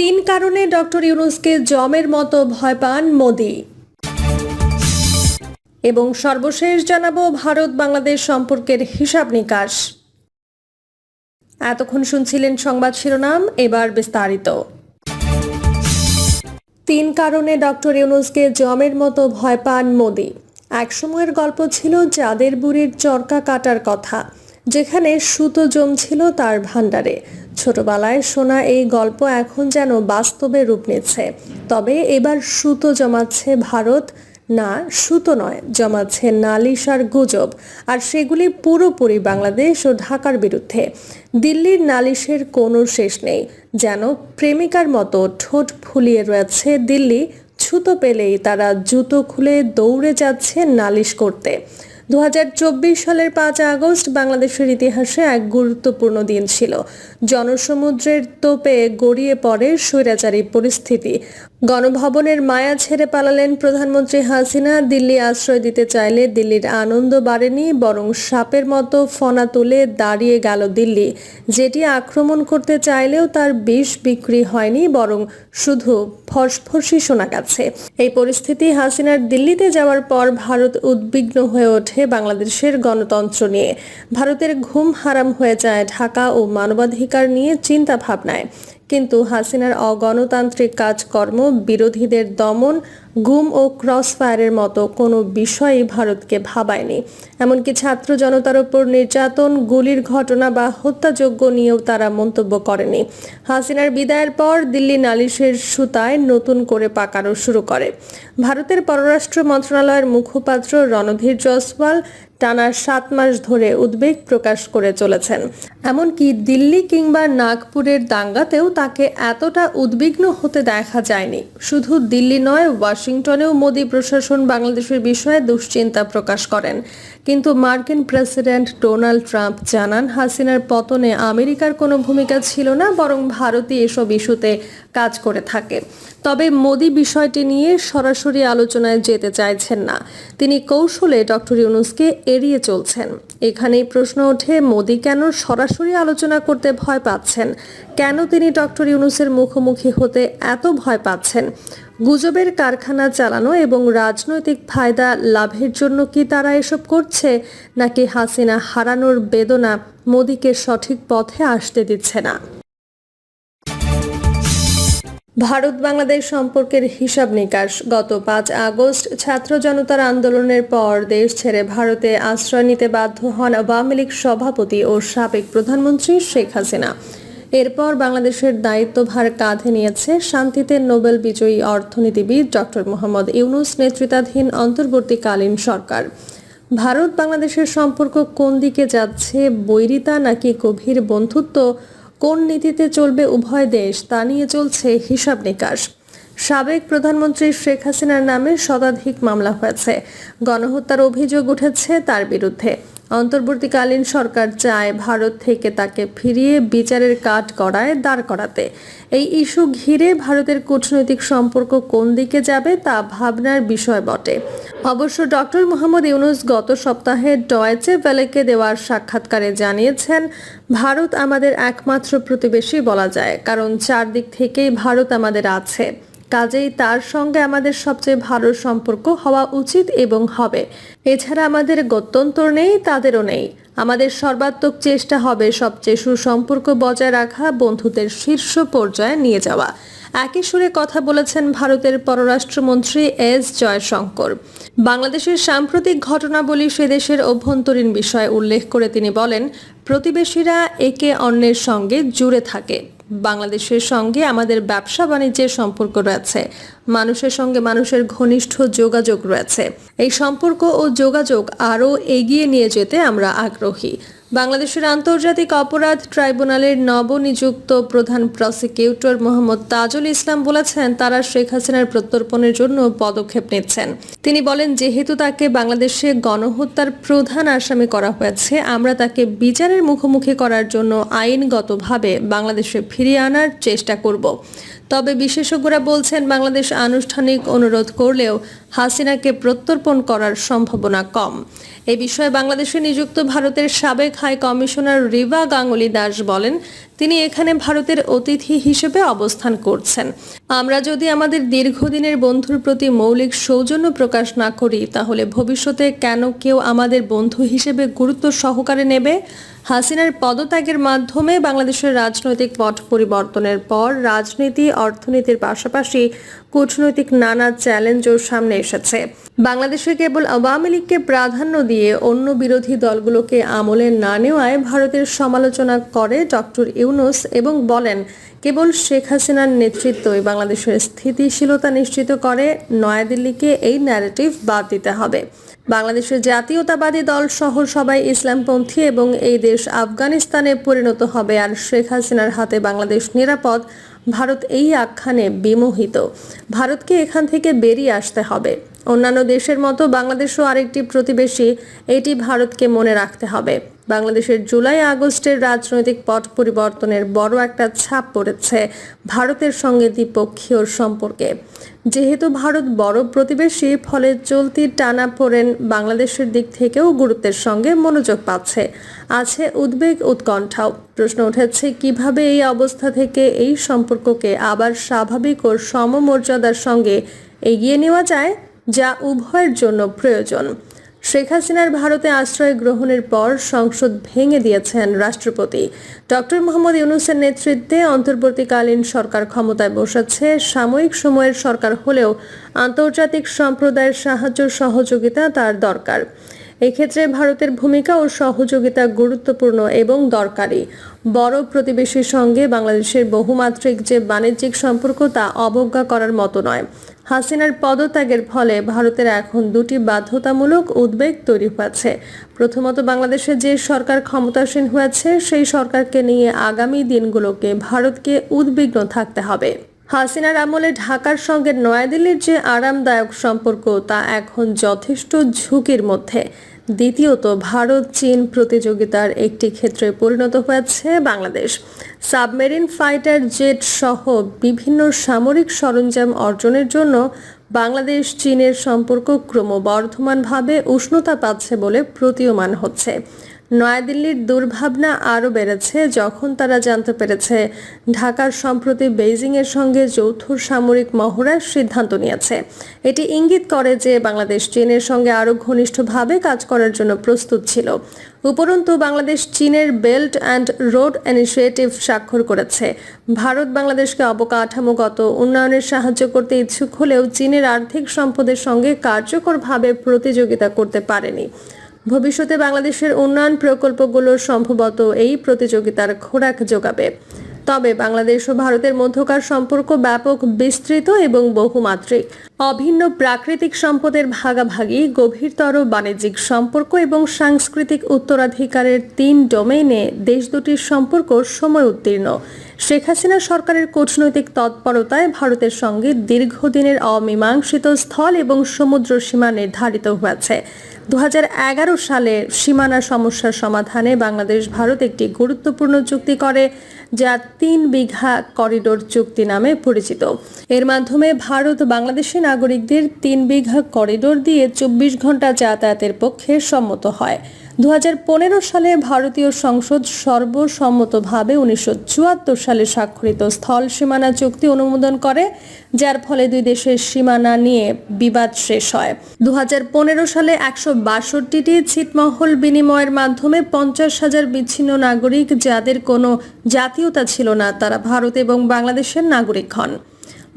তিন কারণে ডক্টর ইউনুসকে জমের মতো ভয় পান মোদি। এবং সর্বশেষ জানাব ভারত বাংলাদেশ সম্পর্কের হিসাব নিকাশ। এতক্ষণ শুনছিলেন সংবাদ শিরোনাম, এবার বিস্তারিত। তিন কারণে ডক্টর ইউনুসকে জমের মতো ভয় পান মোদি। একসময়ের গল্প ছিল যাদের বুড়ির চরকা কাটার কথা, যেখানে সুতো জমছিল তার ভাণ্ডারে। ছোটবেলায় শোনা এই গল্প এখন যেন বাস্তবে রূপ নিচ্ছে। তবে এবার সুতো জমাচ্ছে ভারত, না, সুতো নয়, জমাচ্ছে নালিশ আর গুজব। আর সেগুলি পুরোপুরি বাংলাদেশ ও ঢাকার বিরুদ্ধে। দিল্লির নালিশের কোনো শেষ নেই। যেন প্রেমিকার মতো ঠোঁট ফুলিয়ে রয়েছে দিল্লি। ছুতো পেলেই তারা জুতো খুলে দৌড়ে যাচ্ছে নালিশ করতে। দু হাজার চব্বিশ সালের পাঁচ আগস্ট বাংলাদেশের ইতিহাসে এক গুরুত্বপূর্ণ দিন ছিল। জনসমুদ্রের তোপে গড়িয়ে পড়ে স্বৈরাচারী পরিস্থিতি। গণভবনের মায়া ছেড়ে পালালেন প্রধানমন্ত্রী হাসিনা। দিল্লি আশ্রয় দিতে চাইলে দিল্লির আনন্দ বাড়েনি, বরং সাপের মতো ফনা তুলে দাঁড়িয়ে গেল দিল্লি। যেটি আক্রমণ করতে চাইলেও তার বিষ বিক্রি হয়নি, বরং শুধু ফসফসি শোনা গেছে। এই পরিস্থিতি হাসিনার দিল্লিতে যাওয়ার পর ভারত উদ্বিগ্ন হয়ে ওঠে বাংলাদেশের গণতন্ত্র নিয়ে। ভারতের ঘুম হারাম হয়ে যায় ঢাকা ও মানবাধিকার নিয়ে চিন্তা ভাবনায় কিন্তু হাসিনার অগণতান্ত্রিক কাজকর্ম বিরোধীদের দমন গুম ও ক্রস ফায়ারের মতো কোনো বিষয়ই ভারতকে ভাবায়নি। এমনকি ছাত্র জনতার উপর নির্যাতন, গুলির ঘটনা বা হত্যাযোগ্য নিয়েও তারা মন্তব্য করেনি। হাসিনার বিদায়ের পর দিল্লি নালিশের সুতায় নতুন করে পাকানো শুরু করে। ভারতের পররাষ্ট্র মন্ত্রণালয়ের মুখপাত্র রণধীর জসওয়াল টানা সাত মাস ধরে উদ্বেগ প্রকাশ করে চলেছেন। এমনকি দিল্লি কিংবা নাগপুরের দাঙ্গাতেও তাকে এতটা উদ্বিগ্ন হতে দেখা যায়নি। শুধু দিল্লি নয় ওয়াশিংটনেও মোদী প্রশাসন বাংলাদেশের বিষয়ে দুশ্চিন্তা প্রকাশ করেন। কিন্তু মার্কিন প্রেসিডেন্ট ডোনাল্ড ট্রাম্প জানান, হাসিনার পতনে আমেরিকার কোনো ভূমিকা ছিল না, বরং ভারতই এসব ইস্যুতে কাজ করে থাকে। তবে মোদি বিষয়টি নিয়ে সরাসরি আলোচনায় যেতে চাইছেন না। তিনি কৌশলে ডক্টর ইউনুসকে এড়িয়ে চলছেন। এখানেই প্রশ্ন ওঠে, মোদি কেন সরাসরি আলোচনা করতে ভয় পাচ্ছেন? কেন তিনি ডক্টর ইউনুসের মুখোমুখি হতে এত ভয় পাচ্ছেন? গুজবের কারখানা চালানো এবং রাজনৈতিক ফায়দা লাভের জন্য কি তারা এসব করছে? নাকি হাসিনা হারানোর বেদনা মোদিকে সঠিক পথে আসতে দিচ্ছে না? ভারত বাংলাদেশ সম্পর্কের হিসাব নিকাশ। গত পাঁচ আগস্ট ছাত্র জনতার আন্দোলনের পর দেশ ছেড়ে ভারতে আশ্রয় নিতে বাধ্য হন আওয়ামী লীগ সভাপতি ও সাবেক প্রধানমন্ত্রী শেখ হাসিনা। এরপর বাংলাদেশের দায়িত্বভার কাঁধে নিয়েছে শান্তিতে নোবেল বিজয়ী অর্থনীতিবিদ ডক্টর মোহাম্মদ ইউনুস নেতৃত্বাধীন অন্তর্বর্তীকালীন সরকার। ভারত বাংলাদেশের সম্পর্ক কোন দিকে যাচ্ছে, বৈরিতা নাকি গভীর বন্ধুত্ব কোন নীতিতে চলবে উভয় দেশ তা নিয়ে চলছে হিসাব নিকাশ। সাবেক প্রধানমন্ত্রী শেখ হাসিনার নামে শতাধিক মামলা হয়েছে। গণহত্যার অভিযোগ উঠেছে তার বিরুদ্ধে। অন্তর্বর্তীকালীন সরকার চায় ভারত থেকে তাকে ফিরিয়ে বিচারের কাঠ করায় দাঁড় করাতে। এই ইস্যু ঘিরে ভারতের কূটনৈতিক সম্পর্ক কোন দিকে যাবে তা ভাবনার বিষয় বটে। অবশ্য ডক্টর মোহাম্মদ ইউনুস গত সপ্তাহে ডয়েচে ভ্যালেকে দেওয়ার সাক্ষাৎকারে জানিয়েছেন, ভারত আমাদের একমাত্র প্রতিবেশী বলা যায়, কারণ চারদিক থেকেই ভারত আমাদের আছে। কাজেই তার সঙ্গে আমাদের সবচেয়ে ভালো সম্পর্ক হওয়া উচিত এবং হবে। এছাড়া আমাদের গত্যন্তর নেই, তাদেরও নেই। আমাদের সর্বাত্মক চেষ্টা হবে সবচেয়ে সুসম্পর্ক বজায় রাখা, বন্ধুদের শীর্ষ পর্যায়ে নিয়ে যাওয়া। একই সুরে কথা বলেছেন ভারতের পররাষ্ট্রমন্ত্রী এস জয়শঙ্কর। বাংলাদেশের সাম্প্রতিক ঘটনাবলী সে দেশের অভ্যন্তরীণ বিষয় উল্লেখ করে তিনি বলেন, প্রতিবেশীরা একে অন্যের সঙ্গে জুড়ে থাকে। বাংলাদেশের সঙ্গে আমাদের ব্যবসা বাণিজ্যের সম্পর্ক রয়েছে। মানুষের সঙ্গে মানুষের ঘনিষ্ঠ যোগাযোগ রয়েছে। এই সম্পর্ক ও যোগাযোগ আরও এগিয়ে নিয়ে যেতে আমরা আগ্রহী। বাংলাদেশের আন্তর্জাতিক অপরাধ ট্রাইব্যুনালের নবনিযুক্ত প্রধান প্রসিকিউটর মোহাম্মদ তাজুল ইসলাম বলেছেন, তারা শেখ হাসিনার প্রত্যর্পণের জন্য পদক্ষেপ নিচ্ছেন। তিনি বলেন, যেহেতু তাকে বাংলাদেশে গণহত্যার প্রধান আসামি করা হয়েছে, আমরা তাকে বিচারের মুখোমুখি করার জন্য আইনগতভাবে বাংলাদেশে ফিরিয়ে আনার চেষ্টা করব। তবে বিশেষজ্ঞরা বলছেন, বাংলাদেশ আনুষ্ঠানিক অনুরোধ করলেও হাসিনাকে প্রত্যর্পণ করার সম্ভাবনা কম। এ বিষয়ে বাংলাদেশে নিযুক্ত ভারতের সাবেক হাই কমিশনার রিভা গাঙ্গুলি দাস বলেন তিনি এখানে ভারতের অতিথি হিসেবে অবস্থান করছেন। আমরা যদি আমাদের দীর্ঘদিনের বন্ধুর প্রতি মৌলিক সৌজন্য প্রকাশ না করি, তাহলে ভবিষ্যতে কেন কেউ আমাদের বন্ধু হিসেবে গুরুত্ব সহকারে নেবে? হাসিনার পদত্যাগের মাধ্যমে বাংলাদেশের রাজনৈতিক পট পরিবর্তনের পর রাজনীতি, অর্থনীতির পাশাপাশি কূটনৈতিক নানা চ্যালেঞ্জও সামনে এসেছে। বাংলাদেশে কেবল আওয়ামী লীগকে প্রাধান্য দিয়ে অন্য বিরোধী দলগুলোকে আমলে না নেওয়ায় ভারতের সমালোচনা করে ডক্টর ইউনুস এবং বলেন, কেবল শেখ হাসিনার নেতৃত্বই বাংলাদেশের স্থিতিশীলতা নিশ্চিত করে, নয়াদিল্লিকে এই ন্যারেটিভ বাদ দিতে হবে। বাংলাদেশের জাতীয়তাবাদী দল সহ সবাই ইসলামপন্থী এবং এই দেশ আফগানিস্তানে পরিণত হবে আর শেখ হাসিনার হাতে বাংলাদেশ নিরাপদ, ভারত এই আখ্যানে বিমোহিত। ভারতকে এখান থেকে বেরিয়ে আসতে হবে। অন্যান্য দেশের মতো বাংলাদেশও আরেকটি প্রতিবেশী, এটি ভারতকে মনে রাখতে হবে। বাংলাদেশের জুলাই আগস্টের রাজনৈতিক পট পরিবর্তনের বড় একটা ছাপ পড়েছে ভারতের সঙ্গে দ্বিপক্ষীয় সম্পর্কে। যেহেতু ভারত বড় প্রতিবেশী, ফলে চলতি টানা পড়েন বাংলাদেশের দিক থেকেও গুরুত্বের সঙ্গে মনোযোগ পাচ্ছে। আছে উদ্বেগ উৎকণ্ঠাও। প্রশ্ন উঠেছে, কীভাবে এই অবস্থা থেকে এই সম্পর্ককে আবার স্বাভাবিক ও সমমর্যাদার সঙ্গে এগিয়ে নেওয়া যায়? যা উভয়ের জন্য প্রয়োজন। শেখ হাসিনার ভারতে আশ্রয় গ্রহণের পর সংসদ ভেঙে দিয়েছেন রাষ্ট্রপতি। ডক্টর মোহাম্মদ ইউনুসের নেতৃত্বে অন্তর্বর্তীকালীন সরকার ক্ষমতায় বসেছে। সাময়িক সময়ের সরকার হলেও আন্তর্জাতিক সম্প্রদায়ের সাহায্য সহযোগিতা তার দরকার। এক্ষেত্রে ভারতের ভূমিকা ও সহযোগিতা গুরুত্বপূর্ণ এবং দরকারি। বড় প্রতিবেশীর সঙ্গে বাংলাদেশের বহুমাত্রিক যে বাণিজ্যিক সম্পর্ক তা অবজ্ঞা করার মতো নয়। হাসিনার পদত্যাগের ফলে ভারতের এখন দুটি বাধ্যতামূলক উদ্বেগ তৈরি হয়েছে। প্রথমত, বাংলাদেশে যে সরকার ক্ষমতাসীন হয়েছে, সেই সরকারকে নিয়ে আগামী দিনগুলোকে ভারতকে উদ্বিগ্ন থাকতে হবে। হাসিনার আমলে ঢাকার সঙ্গে নয়াদিল্লির যে আরামদায়ক সম্পর্ক, তা এখন যথেষ্ট ঝুঁকির মধ্যে। দ্বিতীয়ত, ভারত, চীন প্রতিযোগিতার একটি ক্ষেত্রে পরিণত হয়েছে বাংলাদেশ। সাবমেরিন ফাইটার জেট সহ বিভিন্ন সামরিক সরঞ্জাম অর্জনের জন্য বাংলাদেশ চীনের সম্পর্ক ক্রমবর্ধমানভাবে উষ্ণতা পাচ্ছে বলে প্রতীয়মান হচ্ছে। নয়াদিল্লির দুর্ভাবনা আরও বেড়েছে যখন তারা জানতে পেরেছে ঢাকার সম্প্রতি বেইজিংয়ের সঙ্গে যৌথ সামরিক মহড়ার সিদ্ধান্ত নিয়েছে। এটি ইঙ্গিত করে যে বাংলাদেশ চীনের সঙ্গে আরও ঘনিষ্ঠভাবে কাজ করার জন্য প্রস্তুত ছিল। উপরন্তু, বাংলাদেশ চীনের বেল্ট অ্যান্ড রোড ইনিশিয়েটিভ স্বাক্ষর করেছে। ভারত বাংলাদেশকে অবকাঠামোগত উন্নয়নের সাহায্য করতে ইচ্ছুক হলেও চীনের আর্থিক সম্পদের সঙ্গে কার্যকরভাবে প্রতিযোগিতা করতে পারেনি। ভবিষ্যতে বাংলাদেশের উন্নয়ন প্রকল্পগুলো সম্ভবত এই প্রতিযোগিতার খোরাক যোগাবে। তবে বাংলাদেশ ও ভারতের মধ্যকার সম্পর্ক ব্যাপক, বিস্তৃত এবং বহুমাত্রিক। অভিন্ন প্রাকৃতিক সম্পদের ভাগাভাগি, গভীরতর বাণিজ্যিক সম্পর্ক এবং সাংস্কৃতিক উত্তরাধিকারের তিন ডোমেইনে দেশ দুটির সম্পর্ক সময় উত্তীর্ণ। শেখ হাসিনা সরকারের কূটনৈতিক তৎপরতায় ভারতের সঙ্গে দীর্ঘদিনের অমীমাংসিত স্থল এবং সমুদ্র সীমা নির্ধারিত হয়েছে। দু সালে সীমানা সমস্যার সমাধানে বাংলাদেশ, ভারত একটি গুরুত্বপূর্ণ চুক্তি করে, যা তিন বিঘা করিডোর চুক্তি নামে পরিচিত। এর মাধ্যমে ভারত বাংলাদেশি নাগরিকদের তিন বিঘা করিডোর দিয়ে চব্বিশ ঘণ্টা যাতায়াতের পক্ষে সম্মত হয়। দু হাজার পনেরো সালে ভারতীয় সংসদ সর্বসম্মতভাবে উনিশশো চুয়াত্তর সালে স্বাক্ষরিত স্থল সীমানা চুক্তি অনুমোদন করে, যার ফলে দুই দেশের সীমানা নিয়ে বিবাদ শেষ হয়। দু হাজার পনেরো সালে একশো বাষট্টিটি ছিটমহল বিনিময়ের মাধ্যমে পঞ্চাশ হাজার বিচ্ছিন্ন নাগরিক যাদের কোনো জাতীয়তা ছিল না, তারা ভারত এবং বাংলাদেশের নাগরিক হন।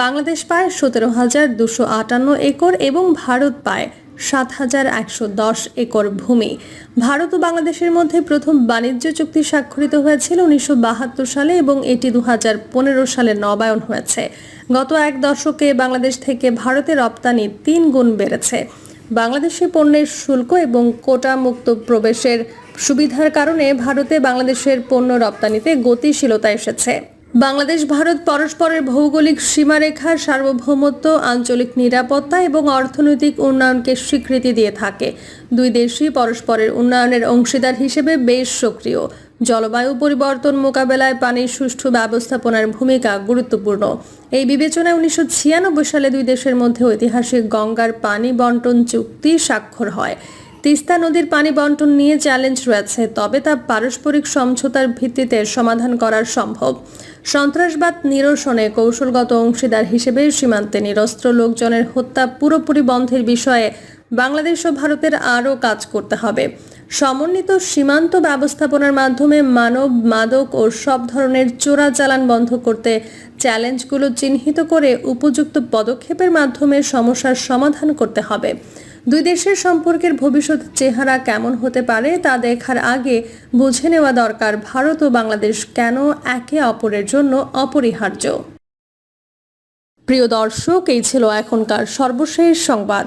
বাংলাদেশ পায় সতেরো হাজার দুশো আটান্ন একর এবং ভারত পায় সাত হাজার একশো দশ একর ভূমি। ভারত ও বাংলাদেশের মধ্যে প্রথম বাণিজ্য চুক্তি স্বাক্ষরিত হয়েছিল উনিশশো বাহাত্তর সালে এবং এটি দু হাজার পনেরো সালে নবায়ন হয়েছে। গত এক দশকে বাংলাদেশ থেকে ভারতে রপ্তানি তিন গুণ বেড়েছে। বাংলাদেশে পণ্যের শুল্ক এবং কোটা মুক্ত প্রবেশের সুবিধার কারণে ভারতে বাংলাদেশের পণ্য রপ্তানিতে গতিশীলতা এসেছে। বাংলাদেশ, ভারত পরস্পরের ভৌগোলিক সীমারেখার সার্বভৌমত্ব, আঞ্চলিক নিরাপত্তা এবং অর্থনৈতিক উন্নয়নকে স্বীকৃতি দিয়ে থাকে। দুই দেশই পরস্পরের উন্নয়নের অংশীদার হিসেবে বেশ সক্রিয়। জলবায়ু পরিবর্তন মোকাবেলায় পানির সুষ্ঠু ব্যবস্থাপনার ভূমিকা গুরুত্বপূর্ণ। এই বিবেচনায় উনিশশো ছিয়ানব্বই সালে দুই দেশের মধ্যে ঐতিহাসিক গঙ্গার পানি বন্টন চুক্তি স্বাক্ষর হয়। তিস্তা নদীর পানি বন্টন নিয়ে চ্যালেঞ্জ রয়েছে, তবে তা পারস্পরিক সমঝোতার ভিত্তিতে সমাধান করা সম্ভব। সন্ত্রাসবাদ নিরসনে কৌশলগত অংশীদার হিসেবে সীমান্তে নিরস্ত্র লোকজনের হত্যা পুরোপুরি বন্ধের বিষয়ে বাংলাদেশ ও ভারতের আরও কাজ করতে হবে। সমন্বিত সীমান্ত ব্যবস্থাপনার মাধ্যমে মানব, মাদক ও সব ধরনের চোরাচালান বন্ধ করতে চ্যালেঞ্জগুলো চিহ্নিত করে উপযুক্ত পদক্ষেপের মাধ্যমে সমস্যার সমাধান করতে হবে। দুই দেশের সম্পর্কের ভবিষ্যৎ চেহারা কেমন হতে পারে তা দেখার আগে বুঝে নেওয়া দরকার ভারত ও বাংলাদেশ কেন একে অপরের জন্য অপরিহার্য। প্রিয় দর্শক, এই ছিল এখনকার সর্বশেষ সংবাদ।